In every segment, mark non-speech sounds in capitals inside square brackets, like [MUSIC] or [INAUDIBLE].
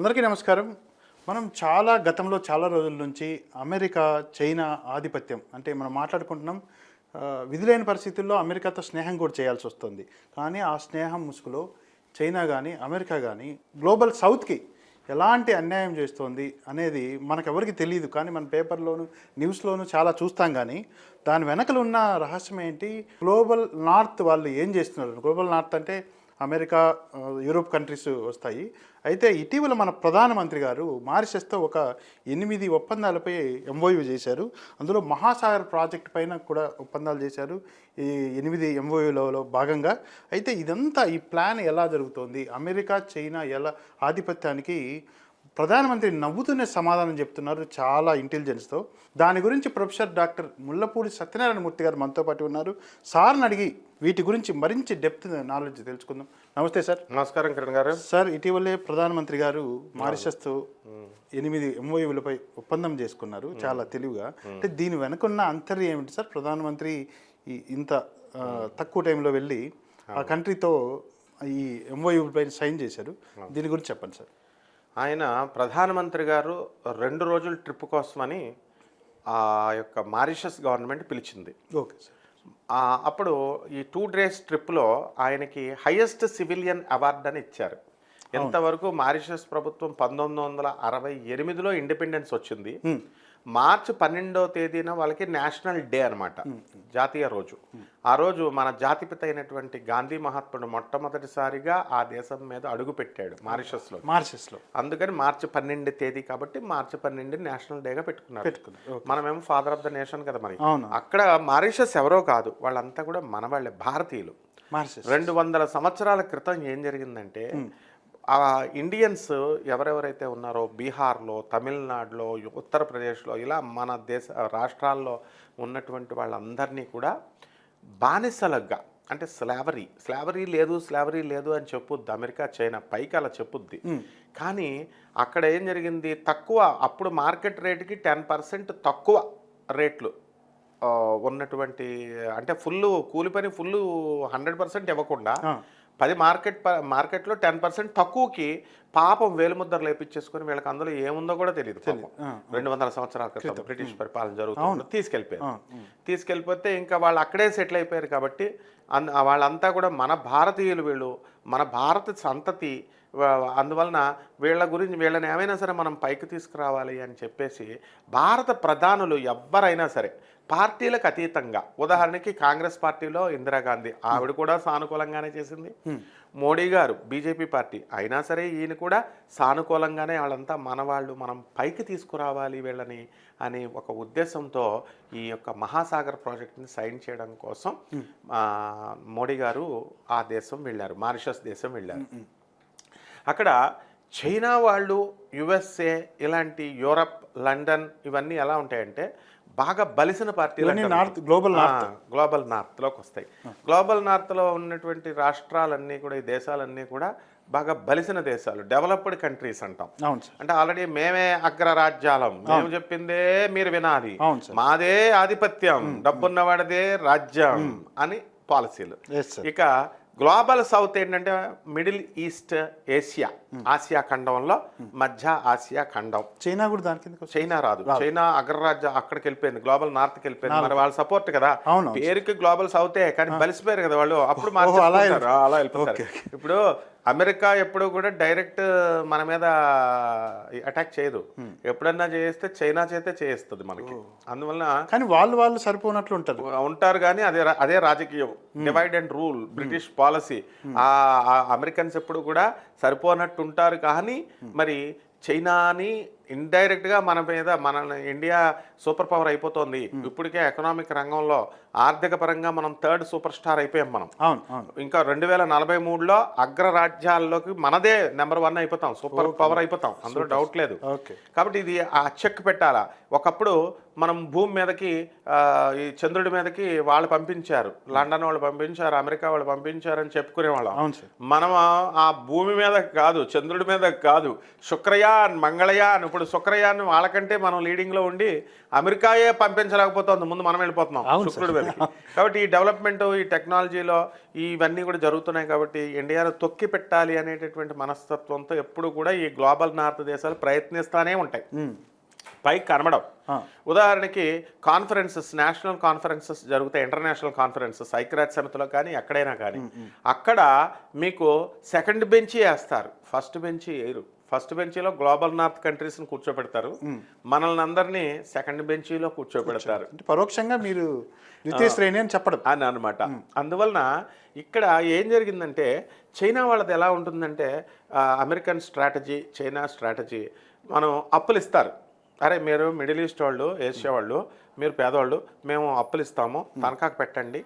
అందరికీ నమస్కారం. మనం చాలా గతంలో చాలా రోజుల నుంచి అమెరికా చైనా ఆధిపత్యం అంటే మనం మాట్లాడుకుంటున్నాం విధులైన పరిస్థితుల్లో అమెరికాతో స్నేహం కూడా చేయాల్సి వస్తుంది. కానీ ఆ స్నేహం ముసుగులో చైనా కానీ అమెరికా కానీ గ్లోబల్ సౌత్కి ఎలాంటి అన్యాయం చేస్తోంది అనేది మనకెవరికి తెలియదు కానీ మన పేపర్లోను న్యూస్లోను చాలా చూస్తాం కానీ దాని వెనకలు ఉన్న రహస్యం ఏంటి? గ్లోబల్ నార్త్ వాళ్ళు ఏం చేస్తున్నారు? గ్లోబల్ నార్త్ అంటే అమెరికా యూరోప్ కంట్రీస్ వస్తాయి. అయితే ఇటీవల మన ప్రధానమంత్రి గారు మారిషస్తో ఒక ఎనిమిది ఒప్పందాలపై ఎంఓయూ చేశారు. అందులో మహాసాగర్ ప్రాజెక్ట్ పైన కూడా ఒప్పందాలు చేశారు. ఈ ఎనిమిది ఎంఓయూలలో భాగంగా. అయితే ఇదంతా ఈ ప్లాన్ ఎలా జరుగుతోంది? అమెరికా చైనా ఎలా ఆధిపత్యానికి ప్రధానమంత్రి నవ్వుతూనే సమాధానం చెప్తున్నారు చాలా ఇంటెలిజెన్స్తో. దాని గురించి ప్రొఫెసర్ డాక్టర్ ముల్లపూడి సత్యనారాయణ మూర్తి గారు మనతో పాటు ఉన్నారు. సార్ని అడిగి వీటి గురించి మరించి డెప్త్ నాలెడ్జ్ తెలుసుకుందాం. నమస్తే సార్. నమస్కారం కిరణ్ గారు. సార్ ఇటీవలే ప్రధానమంత్రి గారు మారిషస్తో ఎనిమిది ఎంఓయూలపై ఒప్పందం చేసుకున్నారు చాలా తెలివిగా. అంటే దీని వెనుకున్న అంతర్యం ఏమిటి సార్? ప్రధానమంత్రి ఇంత తక్కువ టైంలో వెళ్ళి ఆ కంట్రీతో ఈ ఎంఓయూలపై సైన్ చేశారు. దీని గురించి చెప్పండి సార్. ఆయన ప్రధానమంత్రి గారు రెండు రోజుల ట్రిప్ కోసమని ఆ యొక్క మారిషస్ గవర్నమెంట్ పిలిచింది. Okay sir. అప్పుడు ఈ టూ డేస్ ట్రిప్లో ఆయనకి హైయెస్ట్ సివిలియన్ అవార్డు అని ఇచ్చారు. ఎంతవరకు మారిషస్ ప్రభుత్వం పంతొమ్మిది వందల అరవై ఎనిమిదిలో ఇండిపెండెన్స్ వచ్చింది. మార్చి పన్నెండవ తేదీన వాళ్ళకి నేషనల్ డే అన్నమాట. జాతీయ రోజు. ఆ రోజు మన జాతిపిత అయినటువంటి గాంధీ మహాత్ముడు మొట్టమొదటిసారిగా ఆ దేశం మీద అడుగు పెట్టాడు మారిషస్లో. మారిషస్లో. అందుకని మార్చి పన్నెండు తేదీ కాబట్టి మార్చి పన్నెండు నేషనల్ డేగా పెట్టుకున్నారు. పెట్టుకున్నారు. మనమేమో ఫాదర్ ఆఫ్ ద నేషన్ కదా మరి. అవును. అక్కడ మారిషస్ ఎవరో కాదు వాళ్ళంతా కూడా మన వాళ్ళే భారతీయులు. మారిషస్. రెండు వందల సంవత్సరాల క్రితం ఏం జరిగిందంటే ఆ ఇండియన్స్ ఎవరెవరైతే ఉన్నారో బీహార్లో తమిళనాడులో ఉత్తరప్రదేశ్లో ఇలా మన దేశ రాష్ట్రాల్లో ఉన్నటువంటి వాళ్ళందరినీ కూడా బానిసలుగా అంటే స్లావరీ స్లావరీ లేదు స్లావరీ లేదు అని చెప్పుద్ది అమెరికా చైనా పైకి అలా చెప్పుద్ది. కానీ అక్కడ ఏం జరిగింది? తక్కువ అప్పుడు మార్కెట్ రేటుకి టెన్ పర్సెంట్ తక్కువ రేట్లు ఉన్నటువంటి అంటే ఫుల్ కూలి పని ఫుల్ హండ్రెడ్ పర్సెంట్ ఇవ్వకుండా పది మార్కెట్ ప- మార్కెట్లో టెన్ పర్సెంట్ తక్కువకి పాపం వేలుముద్దరు లేపించేసుకొని వీళ్ళకి అందులో ఏముందో కూడా తెలియదు. రెండు వందల సంవత్సరాల క్రితం బ్రిటిష్ పరిపాలన జరుగుతుంది తీసుకెళ్ళిపోయారు. తీసుకెళ్ళిపోతే ఇంకా వాళ్ళు అక్కడే సెటిల్ అయిపోయారు కాబట్టి వాళ్ళంతా కూడా మన భారతీయులు వీళ్ళు మన భారత సంతతి అందువలన వీళ్ళ గురించి వీళ్ళని ఏమైనా సరే మనం పైకి తీసుకురావాలి అని చెప్పేసి భారత ప్రధానులు ఎవ్వరైనా సరే పార్టీలకు అతీతంగా ఉదాహరణకి కాంగ్రెస్ పార్టీలో ఇందిరాగాంధీ ఆవిడ కూడా సానుకూలంగానే చేసింది. మోడీ గారు బీజేపీ పార్టీ అయినా సరే ఈయన కూడా సానుకూలంగానే వాళ్ళంతా మన వాళ్ళు మనం పైకి తీసుకురావాలి వీళ్ళని అనే ఒక ఉద్దేశంతో ఈ యొక్క మహాసాగర్ ప్రాజెక్ట్ని సైన్ చేయడం కోసం మోడీ గారు ఆ దేశం వెళ్ళారు మారిషస్ దేశం వెళ్ళారు. అక్కడ చైనా వాళ్ళు యుఎస్ఏ ఇలాంటి యూరప్ లండన్ ఇవన్నీ ఎలా ఉంటాయంటే బాగా బలిసిన పార్టీలు. నార్త్ గ్లోబల్ ఆ, గ్లోబల్ నార్త్లోకి వస్తాయి. గ్లోబల్ నార్త్లో ఉన్నటువంటి రాష్ట్రాలన్నీ కూడా ఈ దేశాలన్నీ కూడా బాగా బలిసిన దేశాలు డెవలప్డ్ కంట్రీస్ అంటాం. అంటే ఆల్రెడీ మేమే అగ్రరాజ్యాలం. మేము చెప్పిందే మీరు వినాలి. మాదే ఆధిపత్యం. డబ్బున్నవాడిదే రాజ్యం అని పాలసీలు. ఇక గ్లోబల్ సౌత్ ఏంటంటే మిడిల్ ఈస్ట్ ఏషియా ఆసియా ఖండంలో మధ్య ఆసియా ఖండం. చైనా కూడా దాని కిందకి వస్తుంది. చైనా రాదు. చైనా అగ్రరాజ్య అక్కడికి వెళ్ళిపోయింది. గ్లోబల్ నార్త్కి వెళ్ళిపోయింది. మరి వాళ్ళ సపోర్ట్ కదా. పేరుకి గ్లోబల్ సౌతే కానీ బలిసిపోయారు కదా వాళ్ళు. అప్పుడు అలా వెళ్ళిపోతారు. ఇప్పుడు అమెరికా ఎప్పుడు కూడా డైరెక్ట్ మన మీద అటాక్ చేయదు. ఎప్పుడన్నా చేస్తే చైనా చేతే చేస్తుంది మనకి. అందువలన కానీ వాళ్ళు వాళ్ళు సరిపోనట్లు ఉంటారు. ఉంటారు కానీ అదే అదే రాజకీయం. Divide and rule British policy ఆ అమెరికన్స్ ఎప్పుడు కూడా సరిపోనట్టు ఉంటారు కానీ మరి చైనాని ఇండైరెక్ట్గా మన మీద మన ఇండియా సూపర్ పవర్ అయిపోతుంది. ఇప్పటికే ఎకనామిక్ రంగంలో ఆర్థిక పరంగా మనం థర్డ్ సూపర్ స్టార్ అయిపోయాం మనం. ఇంకా రెండు వేల నలభై మూడులో అగ్రరాజ్యాల్లోకి మనదే నెంబర్ వన్ అయిపోతాం. సూపర్ పవర్ అయిపోతాం. అందులో డౌట్ లేదు. ఓకే. కాబట్టి ఇది ఆ చెక్ పెట్టాలా? ఒకప్పుడు మనం భూమి మీదకి ఈ చంద్రుడి మీదకి వాళ్ళు పంపించారు. లండన్ వాళ్ళు పంపించారు అమెరికా వాళ్ళు పంపించారు అని చెప్పుకునేవాళ్ళం మనం ఆ- ఆ భూమి మీద కాదు చంద్రుడి మీద కాదు శుక్రయాన్ మంగళయాన్ ఇప్పుడు ఇప్పుడు శుక్రయాన్ని వాళ్ళకంటే మనం లీడింగ్లో ఉండి అమెరికాయే పంపించలేకపోతుంది. ముందు మనం వెళ్ళిపోతున్నాం శుక్రుడు వెళ్ళి కాబట్టి ఈ డెవలప్మెంట్ ఈ టెక్నాలజీలో ఇవన్నీ కూడా జరుగుతున్నాయి కాబట్టి ఇండియాను తొక్కి పెట్టాలి అనేటటువంటి మనస్తత్వంతో ఎప్పుడు కూడా ఈ గ్లోబల్ నార్త్ దేశాలు ప్రయత్నిస్తానే ఉంటాయి. పైకి కనబడం ఉదాహరణకి కాన్ఫరెన్సెస్ నేషనల్ కాన్ఫరెన్సెస్ జరుగుతాయి. ఇంటర్నేషనల్ కాన్ఫరెన్సెస్ ఐక్యరాజ్య సమితిలో కానీ ఎక్కడైనా కానీ. అక్కడ మీకు సెకండ్ బెంచ్ వేస్తారు. ఫస్ట్ బెంచ్ వేయరు. ఫస్ట్ బెంచీలో గ్లోబల్ నార్త్ కంట్రీస్ని కూర్చోబెడతారు. మనల్ని అందరినీ సెకండ్ బెంచీలో కూర్చోబెడతారు. అంటే పరోక్షంగా మీరు ద్వితీయ శ్రేణి అని చెప్పడం. అని అనమాట అందువలన ఇక్కడ ఏం జరిగిందంటే చైనా వాళ్ళది ఎలా ఉంటుందంటే అమెరికన్ స్ట్రాటజీ చైనా స్ట్రాటజీ మనం అప్పులు ఇస్తారు అరే మీరు మిడిల్ ఈస్ట్ వాళ్ళు ఏషియా వాళ్ళు మీరు పేదవాళ్ళు మేము అప్పులు ఇస్తాము తనఖాకు పెట్టండి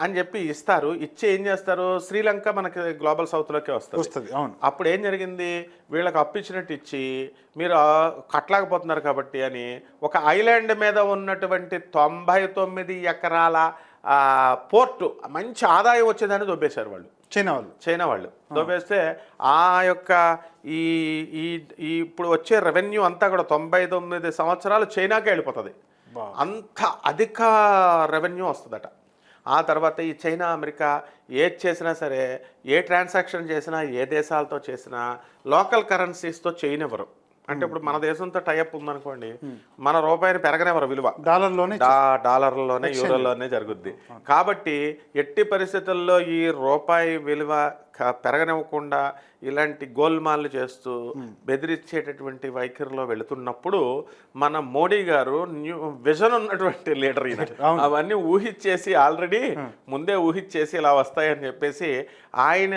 అని చెప్పి ఇస్తారు. ఇచ్చి ఏం చేస్తారు? శ్రీలంక మనకి గ్లోబల్ సౌత్లోకి వస్తుంది. వస్తుంది అవును. అప్పుడు ఏం జరిగింది? వీళ్ళకి అప్పు ఇచ్చినట్టు ఇచ్చి మీరు కట్టలేకపోతున్నారు కాబట్టి అని ఒక ఐలాండ్ మీద ఉన్నటువంటి తొంభై తొమ్మిది ఎకరాల ఆ, పోర్టు మంచి ఆదాయం వచ్చేదాన్ని దొబ్బేశారు వాళ్ళు. చైనా వాళ్ళు. చైనా వాళ్ళు. దొబ్బేస్తే ఆ యొక్క ఈ ఈ ఇప్పుడు వచ్చే రెవెన్యూ అంతా కూడా తొంభై తొమ్మిది సంవత్సరాలు చైనాకే వెళ్ళిపోతుంది. అంత అధిక రెవెన్యూ వస్తుందట. ఆ తర్వాత ఈ చైనా అమెరికా ఏది చేసినా సరే ఏ ట్రాన్సాక్షన్ చేసినా ఏ దేశాలతో చేసినా లోకల్ కరెన్సీస్తో చేయనివ్వరు. అంటే ఇప్పుడు మన దేశంతో టైఅప్ ఉందనుకోండి మన రూపాయిని పెరగనివ్వరు విలువ. డాలర్లోనే డాలర్లోనే యూరోలోనే జరుగుద్ది. కాబట్టి ఎట్టి పరిస్థితుల్లో ఈ రూపాయి విలువ పెరగనివ్వకుండా ఇలాంటి గోల్మాల్లు చేస్తూ బెదిరించేటటువంటి వైఖరిలో వెళుతున్నప్పుడు మన మోడీ గారు న్యూ విజన్ ఉన్నటువంటి లీడర్ ఈయన. [LAUGHS] అవన్నీ ఊహించేసి ఆల్రెడీ ముందే ఊహించేసి ఇలా వస్తాయని చెప్పేసి ఆయన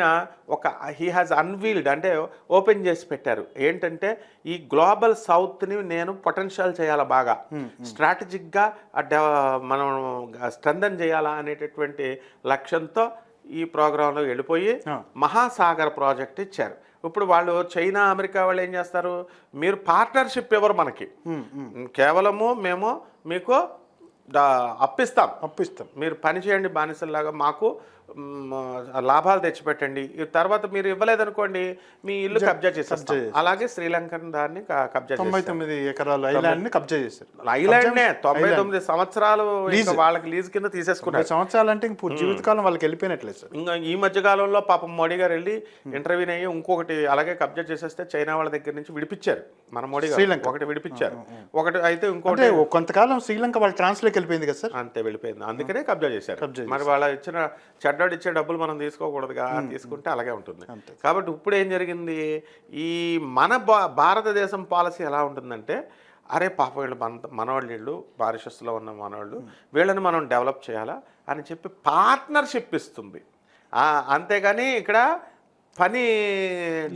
ఒక హీ హాజ్ అన్వీల్డ్ అంటే ఓపెన్ చేసి పెట్టారు. ఏంటంటే ఈ గ్లోబల్ సౌత్ని నేను పొటెన్షియల్ చేయాలా బాగా? స్ట్రాటజిక్గా మనం స్ట్రెంథన్ చేయాలా అనేటటువంటి లక్ష్యంతో ఈ ప్రోగ్రాంలో వెళ్ళిపోయి మహాసాగర్ ప్రాజెక్ట్ ఇచ్చారు. ఇప్పుడు వాళ్ళు చైనా అమెరికా వాళ్ళు ఏం చేస్తారు? మీరు పార్ట్నర్షిప్ ఇవ్వరు మనకి. కేవలము మేము మీకు అప్పిస్తాం. అప్పిస్తాం. మీరు పని చేయండి బానిసల్లాగా. మాకు లాభాలు తెచ్చిపెట్టండి. తర్వాత మీరు ఇవ్వలేదనుకోండి మీ ఇల్లు కబ్జా చేసేస్తాం. అలాగే శ్రీలంకన్ దాన్ని కబ్జా తొంభై తొమ్మిది ఎకరాల ఐలాండ్ కబ్జా చేశారు. ఐలాండ్నే తొంభై తొమ్మిది సంవత్సరాలు వాళ్ళకి లీజ్ కింద తీసేసుకున్నారు. సంవత్సరాలు అంటే ఇంక జీవితకాలం వాళ్ళకి వెళ్ళిపోయినట్లే సార్. ఇంకా ఈ మధ్య కాలంలో పాపం మోడీ గారు వెళ్ళి ఇంటర్వ్యూ అయ్యి ఇంకొకటి అలాగే కబ్జా చేసేస్తే చైనా వాళ్ళ దగ్గర నుంచి విడిపించారు. మన మోడీ శ్రీలంక. ఒకటి విడిపించారు. ఒకటి అయితే ఇంకోటి కొంతకాలం శ్రీలంక వాళ్ళ ట్రాన్స్లోకి వెళ్ళిపోయింది కదా సార్. అంతే వెళ్ళిపోయింది. అందుకనే కబ్జా చేశారు. మరి వాళ్ళ ఇచ్చిన చెడ్డాడు ఇచ్చే డబ్బులు మనం తీసుకోకూడదుగా. తీసుకుంటే అలాగే ఉంటుంది. కాబట్టి ఇప్పుడు ఏం జరిగింది? ఈ మన భారతదేశం పాలసీ ఎలా ఉంటుందంటే అరే పాప వీళ్ళు మన మనవాళ్ళు వీళ్ళు మారిషస్లో ఉన్న మనవాళ్ళు వీళ్ళని మనం డెవలప్ చేయాలా అని చెప్పి పార్ట్నర్షిప్ ఇస్తుంది. అంతేగాని ఇక్కడ పని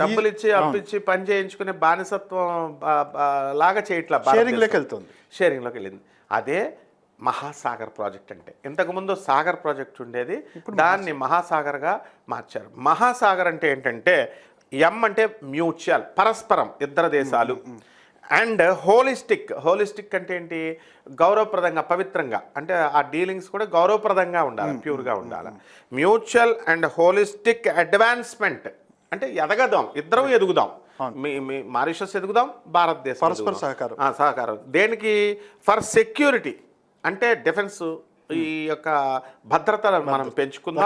డబ్బులు ఇచ్చి అప్పిచ్చి పని చేయించుకునే బానిసత్వం లాగా చేయట్లా షేరింగ్లోకి భారతదేశం. వెళ్తుంది షేరింగ్లోకి వెళ్ళింది. అదే మహాసాగర్ ప్రాజెక్ట్ అంటే. ఇంతకుముందు సాగర్ ప్రాజెక్ట్ ఉండేది. దాన్ని మహాసాగర్గా మార్చారు. మహాసాగర్ అంటే ఏంటంటే ఎం అంటే మ్యూచువల్ పరస్పరం ఇద్దరు దేశాలు. And holistic. హోలిస్టిక్ అంటే ఏంటి? గౌరవప్రదంగా పవిత్రంగా. అంటే ఆ డీలింగ్స్ కూడా గౌరవప్రదంగా ఉండాలి ప్యూర్గా ఉండాలి. Mutual and holistic advancement. అంటే ఎదగదాం ఇద్దరం ఎదుగుదాం. మీ మారిషస్ ఎదుగుదాం భారతదేశం పరస్పర. సహకారం. ఆ, సహకారం. దేనికి? For security. అంటే డిఫెన్స్ ఈ యొక్క భద్రత మనం పెంచుకుందాం.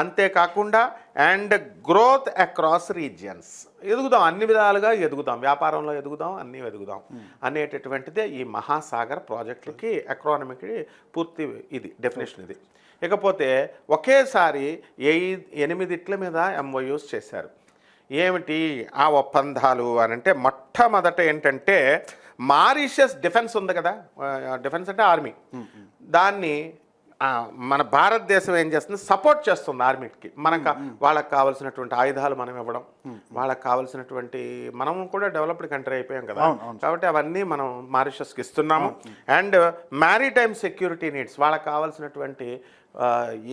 అంతేకాకుండా అండ్ గ్రోత్ అక్రాస్ రీజియన్స్ ఎదుగుదాం అన్ని విధాలుగా ఎదుగుదాం. వ్యాపారంలో ఎదుగుదాం అన్ని ఎదుగుదాం అనేటటువంటిదే ఈ మహాసాగర్ ప్రాజెక్టులకి ఎకనామీకి పూర్తి ఇది డెఫినేషన్ ఇది. ఇకపోతే ఒకేసారి ఏ ఎనిమిదిట్ల మీద ఎంఓయూస్ చేశారు. ఏమిటి ఆ ఒప్పందాలు అని అంటే మొట్టమొదట ఏంటంటే మారిషస్ డిఫెన్స్ ఉంది కదా డిఫెన్స్ అంటే ఆర్మీ. దాన్ని మన భారతదేశం ఏం చేస్తుంది? సపోర్ట్ చేస్తుంది ఆర్మీకి. మనకు వాళ్ళకి కావాల్సినటువంటి ఆయుధాలు మనం ఇవ్వడం వాళ్ళకి కావాల్సినటువంటి మనం కూడా డెవలప్డ్ కంట్రీ అయిపోయాం కదా. కాబట్టి అవన్నీ మనం మారిషస్కి ఇస్తున్నాము. అండ్ మ్యారీటైమ్ సెక్యూరిటీ నీడ్స్ వాళ్ళకి కావాల్సినటువంటి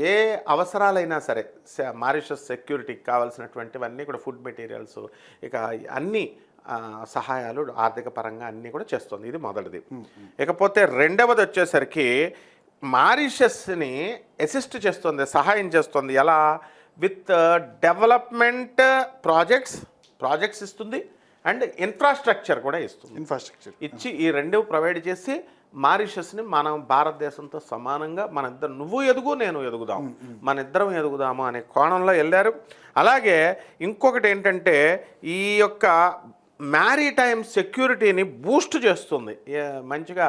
ఏ అవసరాలైనా సరే స- మారిషస్ సెక్యూరిటీకి కావాల్సినటువంటివన్నీ కూడా ఫుడ్ మెటీరియల్స్ ఇక అన్ని సహాయాలు ఆర్థిక పరంగా అన్నీ కూడా చేస్తుంది. ఇది మొదటిది. ఇకపోతే రెండవది వచ్చేసరికి మారిషస్ని అసిస్ట్ చేస్తుంది సహాయం చేస్తుంది. ఎలా? విత్ డెవలప్మెంట్ ప్రాజెక్ట్స్ ప్రాజెక్ట్స్ ఇస్తుంది అండ్ ఇన్ఫ్రాస్ట్రక్చర్ కూడా ఇస్తుంది. ఇన్ఫ్రాస్ట్రక్చర్. ఇచ్చి ఈ రెండు ప్రొవైడ్ చేసి మారిషస్ని మనం భారతదేశంతో సమానంగా మన ఇద్దరు నువ్వు ఎదుగు నేను ఎదుగుదాం. మన ఇద్దరం ఎదుగుదాము అనే కోణంలో వెళ్ళారు. అలాగే ఇంకొకటి ఏంటంటే ఈ యొక్క మ్యారీటైమ్ సెక్యూరిటీని బూస్ట్ చేస్తుంది. మంచిగా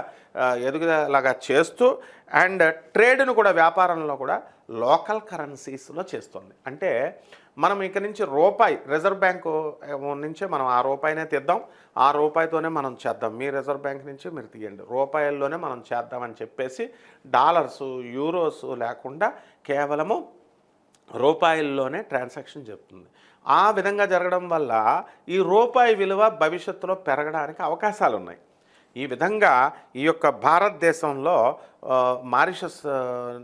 ఎదుగుదలాగా చేస్తూ అండ్ ట్రేడ్ను కూడా వ్యాపారంలో కూడా లోకల్ కరెన్సీస్లో చేస్తుంది. అంటే మనం ఇక నుంచి రూపాయి రిజర్వ్ బ్యాంకు నుంచే మనం ఆ రూపాయినే తీద్దాం ఆ రూపాయితోనే మనం చేద్దాం. మీ రిజర్వ్ బ్యాంక్ నుంచి మీరు తీయండి. రూపాయల్లోనే మనం చేద్దామని చెప్పేసి డాలర్స్ యూరోస్ లేకుండా కేవలము రూపాయల్లోనే ట్రాన్సాక్షన్ చెప్తుంది ఆ విధంగా జరగడం వల్ల ఈ రూపాయి విలువ భవిష్యత్తులో పెరగడానికి అవకాశాలు ఉన్నాయి ఈ విధంగా ఈ యొక్క భారతదేశంలో ఆ, మారిషస్ ఆ,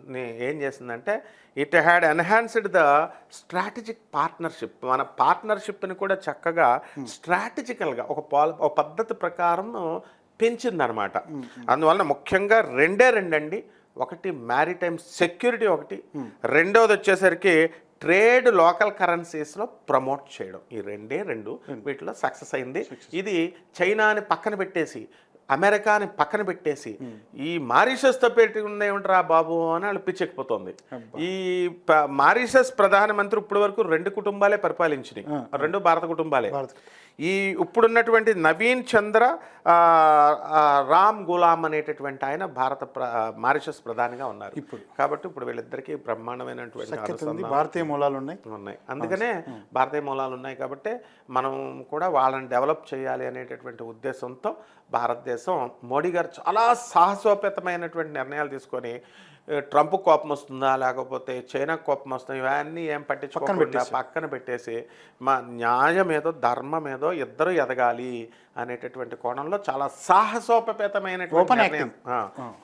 ని ఏం చేసిందంటే it had enhanced the strategic partnership. మన పార్ట్నర్షిప్ని కూడా చక్కగా స్ట్రాటజికల్గా ఒక పాల ఒక పద్ధతి ప్రకారం పెంచిందనమాట. అందువలన ముఖ్యంగా రెండే రెండండి. ఒకటి మ్యారిటైమ్ సెక్యూరిటీ ఒకటి. రెండోది వచ్చేసరికి ట్రేడ్ లోకల్ కరెన్సీస్లో ప్రమోట్ చేయడం. ఈ రెండే రెండు వీటిలో సక్సెస్ అయింది. ఇది చైనాని పక్కన పెట్టేసి అమెరికాని పక్కన పెట్టేసి ఈ మారిషస్తో పెట్టి ఉండేమిట్రా బాబు అని వాళ్ళు పిచ్చెక్కిపోతుంది ఈ మారిషస్ ప్రధానమంత్రి ఇప్పటి వరకు రెండు కుటుంబాలే పరిపాలించినాయి. రెండు భారత కుటుంబాలే. ఈ ఇప్పుడున్నటువంటి నవీన్ చంద్ర రామ్ గులాం అనేటటువంటి ఆయన భారత ప్ర మారిషస్ ప్రధానిగా ఉన్నారు. ఇప్పుడు. కాబట్టి ఇప్పుడు వీళ్ళిద్దరికీ బ్రహ్మాండమైనటువంటి భారతీయ మూలాలు ఉన్నాయి. ఉన్నాయి. అందుకనే భారతీయ మూలాలు ఉన్నాయి కాబట్టి మనం కూడా వాళ్ళని డెవలప్ చేయాలి అనేటటువంటి ఉద్దేశంతో భారతదేశం మోడీ గారు చాలా సాహసోపేతమైనటువంటి నిర్ణయాలు తీసుకొని ట్రంప్ కోపం వస్తుందా లేకపోతే చైనా కోపం వస్తుందా ఇవన్నీ ఏం పట్టించుకోకుండా పక్కన పెట్టేసి. మా న్యాయం ఏదో ధర్మం ఏదో ఇద్దరు ఎదగాలి అనేటటువంటి కోణంలో చాలా సాహసోపేతమైనటువంటి నిర్ణయం.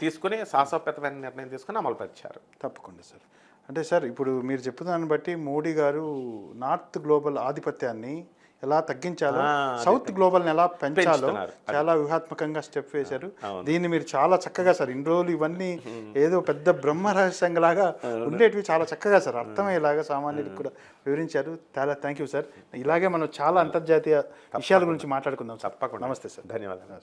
తీసుకుని సాహసోపేతమైన నిర్ణయం తీసుకుని అమలుపరిచారు తప్పకుండా సార్. అంటే సార్ ఇప్పుడు మీరు చెప్పుదాన్ని బట్టి మోడీ గారు నార్త్ గ్లోబల్ ఆధిపత్యాన్ని ఎలా తగ్గించాలో సౌత్ గ్లోబల్ ఎలా పెంచాలో. చాలా వ్యూహాత్మకంగా స్టెప్ వేశారు. దీన్ని మీరు చాలా చక్కగా సార్ ఇన్ని రోజులు ఇవన్నీ [LAUGHS] ఏదో పెద్ద బ్రహ్మ రహస్యంలాగా ఉండేటివి చాలా చక్కగా సార్ అర్థమయ్యేలాగా సామాన్యుడికి కూడా వివరించారు. చాలా థ్యాంక్ యూ సార్. ఇలాగే మనం చాలా అంతర్జాతీయ విషయాల గురించి మాట్లాడుకుందాం తప్పకుండా. నమస్తే సార్. ధన్యవాదాలు.